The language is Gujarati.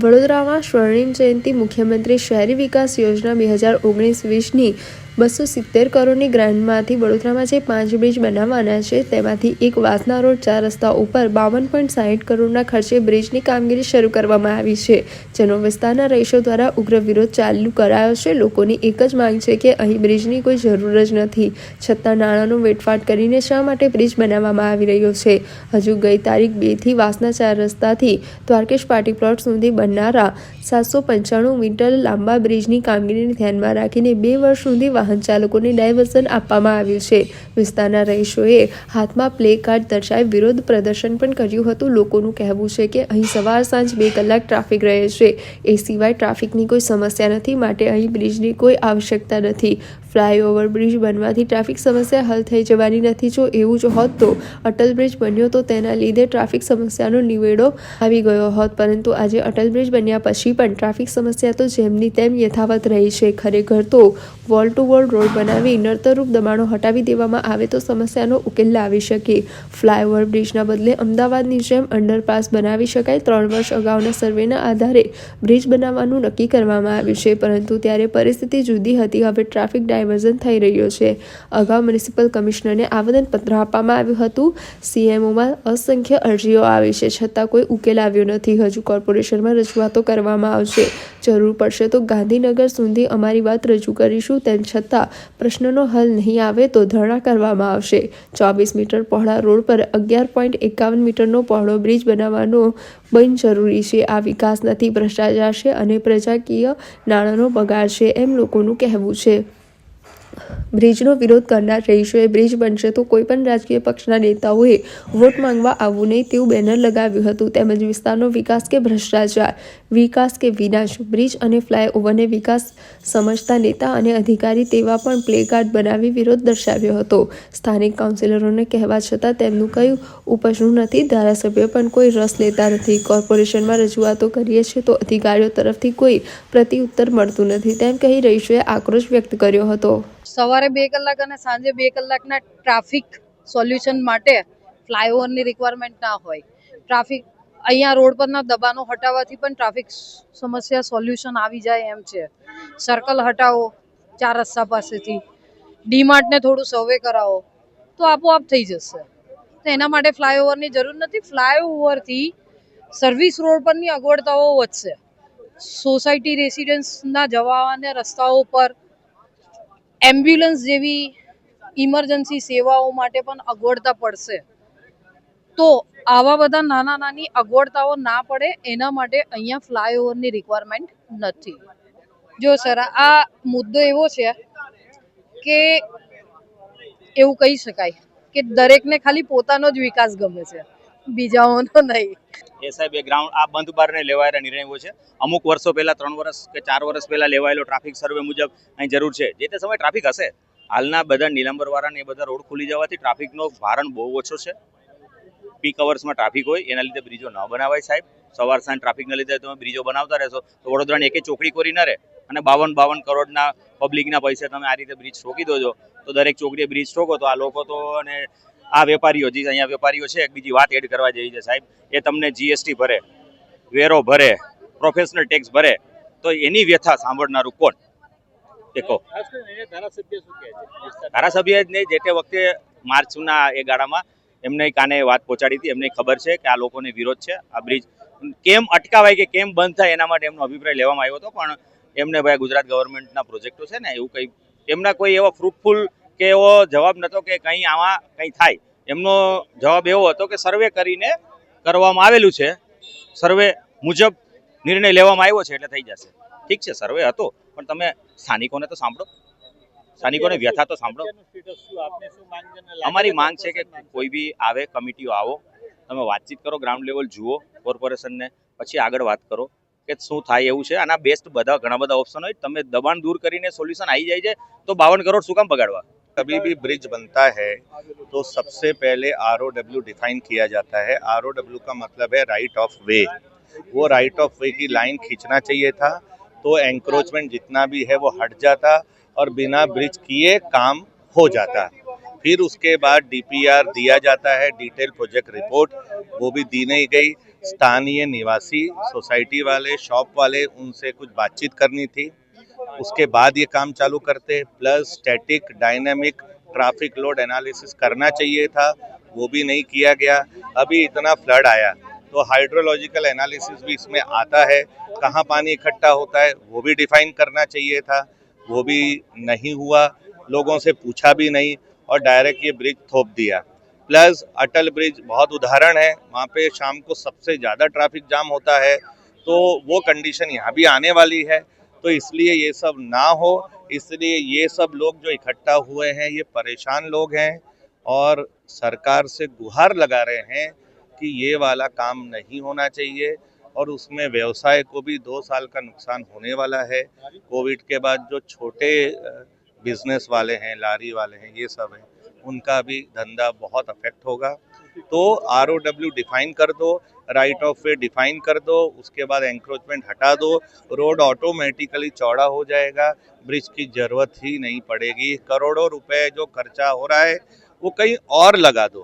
વડોદરામાં સ્વર્ણિમ જયંતિ મુખ્યમંત્રી શહેરી વિકાસ યોજના બે હજાર ઓગણીસ વીસની બસો સિત્તેર કરોડની ગ્રાન્ટમાંથી વડોદરામાં જે પાંચ બ્રિજ બનાવવાના છે, તેમાંથી એક વાસના રોડ ચાર રસ્તા ઉપર બાવન પોઈન્ટ સાહીઠ કરોડના ખર્ચે બ્રિજની કામગીરી શરૂ કરવામાં આવી છે. જેનો વિસ્તારના રહીશો દ્વારા ઉગ્ર વિરોધ ચાલુ કરાયો છે. લોકોની એક જ માંગ છે કે અહીં બ્રિજની કોઈ જરૂર જ નથી. છતાં નાણાંનો વેટફાટ કરીને શા માટે બ્રિજ બનાવવામાં આવી રહ્યો છે? હજુ ગઈ તારીખ બેથી વાસના ચાર રસ્તાથી દ્વારકેશ પાર્ટી પ્લોટ સુધી બનનારા સાતસો પંચાણું મીટર લાંબા બ્રિજની કામગીરીને ધ્યાનમાં રાખીને બે વર્ષ સુધી વાહન ચાલકોને ડાયવર્ઝન આપવામાં આવ્યું છે. વિસ્તારના રહીશોએ હાથમાં પ્લે કાર્ડ દર્શાવી વિરોધ પ્રદર્શન પણ કર્યું હતું. લોકોનું કહેવું છે કે અહીં સવાર સાંજ બે કલાક ટ્રાફિક રહે છે. એ સિવાય ટ્રાફિકની કોઈ સમસ્યા નથી માટે અહીં બ્રિજની કોઈ આવશ્યકતા નથી. ફ્લાયઓવર બ્રિજ બનવાથી ટ્રાફિક સમસ્યા હલ થઈ જવાની નથી. જો એવું જ હોત તો અટલ બ્રિજ બન્યો તો તેના લીધે ટ્રાફિક સમસ્યાનો નિવેડો આવી ગયો હોત. પરંતુ આજે અટલ બ્રિજ બન્યા પછી પણ ટ્રાફિક સમસ્યા તો જેમની તેમ યથાવત રહી છે. ખરેખર તો વોલ ટુ વોલ રોડ બનાવી નડતરરૂપ દબાણો હટાવી દેવામાં આવે તો સમસ્યાનો ઉકેલ લાવી શકે. ફ્લાયઓવર બ્રિજના બદલે અમદાવાદની જેમ અંડરપાસ બનાવી શકાય. ત્રણ વર્ષ અગાઉના સર્વેના આધારે બ્રિજ બનાવવાનું નક્કી કરવામાં આવ્યું છે. પરંતુ ત્યારે પરિસ્થિતિ જુદી હતી. હવે ટ્રાફિક ડાયવર્ઝન થઈ રહ્યો છે. અગાઉ મ્યુનિસિપલ કમિશનરને આવેદનપત્ર આપવામાં આવ્યું હતું. સીએમઓમાં અસંખ્ય અરજીઓ આવી છે. છતાં કોઈ ઉકેલ આવ્યો નથી. હજુ કોર્પોરેશનમાં રજૂઆતો કરવામાં આવશે. જરૂર પડશે. તો ગાંધીનગર સુધી અમારી વાત રજૂ કરીશું. તેમ છતાં પ્રશ્નનો હલ નહીં આવે તો ધરણા કરવામાં આવશે. ચોવીસ મીટર પહોળા રોડ પર અગિયાર પોઈન્ટ એકાવન મીટરનો પહોળો બ્રિજ બનાવવાનો બિનજરૂરી છે. આ વિકાસ નથી, ભ્રષ્ટાચાર છે અને પ્રજાકીય નાણાંનો બગાડ છે એમ લોકોનું કહેવું છે. બ્રિજનો વિરોધ કરનાર રહીશોએ બ્રિજ બનશે તો કોઈ પણ રાજકીય પક્ષના નેતાઓએ વોટ માંગવા આવવું નહીં તેવું બેનર લગાવ્યું હતું. તેમજ વિસ્તારનો વિકાસ કે ભ્રષ્ટાચાર, વિકાસ કે વિનાશ, બ્રિજ અને ફ્લાયઓવરને વિકાસ સમજતા નેતા અને અધિકારી તેવા પણ પ્લેકાર્ડ બનાવી વિરોધ દર્શાવ્યો હતો. સ્થાનિક કાઉન્સિલરોને કહેવા છતાં તેમનું કંઈ ઉપજનું નથી. ધારાસભ્યો પણ કોઈ રસ લેતા નથી. કોર્પોરેશનમાં રજૂઆતો કરીએ છીએ તો અધિકારીઓ તરફથી કોઈ પ્રતિઉત્તર મળતું નથી. તેમ કહી રહીશોએ આક્રોશ વ્યક્ત કર્યો હતો. સવારે બે કલાક અને સાંજે બે કલાકના ટ્રાફિક સોલ્યુશન માટે ફ્લાયઓવરની રિક્વાયરમેન્ટ ના હોય. ટ્રાફિક, અહીંયા રોડ પરના દબાણો હટાવવાથી પણ ટ્રાફિક સમસ્યા સોલ્યુશન આવી જાય એમ છે. સર્કલ હટાવો ચાર રસ્તા પાસેથી. ડીમાર્ટને થોડું સર્વે કરાવો. તો આપોઆપ થઈ જશે. તો એના માટે ફ્લાયઓવરની જરૂર નથી. ફ્લાયઓવરથી સર્વિસ રોડ પરની અગવડતાઓ વધશે. સોસાયટી રેસિડન્સના જવા અને રસ્તાઓ પર એમ્બ્યુલન્સ જેવી ઇમરજન્સી સેવાઓ માટે પણ અગવડતા પડશે. તો આવા બધા નાના નાની અગવડતાઓ ના પડે એના માટે અહીંયા ફ્લાયઓવરની રિક્વાયરમેન્ટ નથી. જો સર, આ મુદ્દો એવો છે કે એવું કહી શકાય કે દરેકને ખાલી પોતાનો જ વિકાસ ગમે છે. બીજાઓનો નહીં. એ સાહેબ, એ ગ્રાઉન્ડ આ બંધ બારને લેવાયેલા નિર્ણયો છે. અમુક વર્ષો પહેલાં, ત્રણ વર્ષ કે ચાર વર્ષ પહેલાં લેવાયેલો ટ્રાફિક સર્વે મુજબ અહીં જરૂર છે. જે તે સમયે ટ્રાફિક હશે, હાલના બધા નિલંબરવાળા ને એ બધા રોડ ખુલી જવાથી ટ્રાફિકનો ભારણ બહુ ઓછો છે. પીક અવર્સમાં ટ્રાફિક હોય, એના લીધે બ્રિજો ન બનાવાય સાહેબ. સવાર સાંજ ટ્રાફિકના લીધે તમે બ્રિજો બનાવતા રહેશો, તો વડોદરાની એકે ચોકડી કોરી ન રહે. અને બાવન બાવન કરોડના પબ્લિકના પૈસે તમે આ રીતે બ્રિજ ઠોકી દો છો, તો દરેક ચોકડીએ બ્રિજ ઠોકો તો આ લોકો તો અને આ વેપારીઓ, જે અહીંયા વેપારીઓ છે, એક બીજી વાત એડ કરવા જેવી છે, સાહેબ. એ તમને જીએસટી ભરે, વેરો ભરે પ્રોફેશનલ ટેક્સ ભરે, તો એની વ્યથા સાંભળનારું કોણ? દેખો. ધારાસભ્ય જ નહીં, જે તે વખતે માર્ચના એ ગાળામાં એમને કાને વાત પહોંચાડી હતી, એમને ખબર છે કે આ લોકોને વિરોધ છે, આ બ્રિજ. કેમ અટકાવાય કે કેમ બંધ થાય એના માટે એમનો અભિપ્રાય લેવામાં આવ્યો હતો, પણ એમને ભાઈ ગુજરાત ગવર્મેન્ટના પ્રોજેક્ટો છે ને, એવું કંઈ એમના કોઈ એવા ફ્રૂટફુલ કે એવો જવાબ નહોતો કે કંઈ આમાં કંઈ થાય. એમનો જવાબ એવો હતો કે સર્વે કરીને કરવામાં આવેલું છે. સર્વે મુજબ નિર્ણય લેવામાં આવ્યો છે એટલે થઈ જશે. ઠીક છે સર્વે હતો પણ તમે સ્થાનિકોને તો સાંભળો. સ્થાનિકોને વ્યથા તો સાંભળો. અમારી માંગ છે કે કોઈ બી આવે કમિટીઓ આવો તમે વાતચીત કરો ગ્રાઉન્ડ લેવલ જુઓ કોર્પોરેશનને પછી આગળ વાત કરો કે શું થાય એવું છે. આના બેસ્ટ બધા ઘણા બધા ઓપ્શન હોય. તમે દબાણ દૂર કરીને સોલ્યુશન આવી જાય છે તો બાવન કરોડ શું કામ બગાડવા? कभी भी ब्रिज बनता है तो सबसे पहले आर डिफाइन किया जाता है। आर का मतलब है राइट ऑफ़ वे वो राइट ऑफ़ वे की लाइन खींचना चाहिए था तो एंक्रोचमेंट जितना भी है वो हट जाता और बिना ब्रिज किए काम हो जाता। फिर उसके बाद डीपीआर दिया जाता है डिटेल प्रोजेक्ट रिपोर्ट वो भी दी नहीं गई। स्थानीय निवासी सोसाइटी वाले शॉप वाले, उनसे कुछ बातचीत करनी थी। उसके बाद ये काम चालू करते plus static dynamic traffic load analysis करना चाहिए था, वो भी नहीं किया गया। अभी इतना फ्लड आया तो हाइड्रोलॉजिकल एनालिसिस भी इसमें आता है, कहाँ पानी इकट्ठा होता है, वो भी डिफाइन करना चाहिए था, वो भी नहीं हुआ, लोगों से पूछा भी नहीं, और डायरेक्ट ये ब्रिज थोप दिया। प्लस अटल ब्रिज बहुत उदाहरण है, वहाँ पे शाम को सबसे ज़्यादा ट्रैफ़िक जाम होता है तो वो कंडीशन यहाँ भी आने वाली है तो इसलिए ये सब ना हो। इसलिए ये सब लोग जो इकट्ठा हुए हैं, ये परेशान लोग हैं और सरकार से गुहार लगा रहे हैं कि ये वाला काम नहीं होना चाहिए और उसमें व्यवसाय को भी दो साल का नुकसान होने वाला है। कोविड के बाद जो छोटे बिज़नेस वाले हैं, लारी वाले हैं, ये सब हैं, उनका भी धंधा बहुत अफेक्ट होगा। तो आर डिफाइन कर दो राइट ऑफ़ वे डिफाइन कर दो, उसके बाद एंक्रोचमेंट हटा दो रोड ऑटोमेटिकली चौड़ा हो जाएगा ब्रिज की ज़रूरत ही नहीं पड़ेगी, करोड़ों रुपए जो खर्चा हो रहा है, वो कहीं और लगा दो।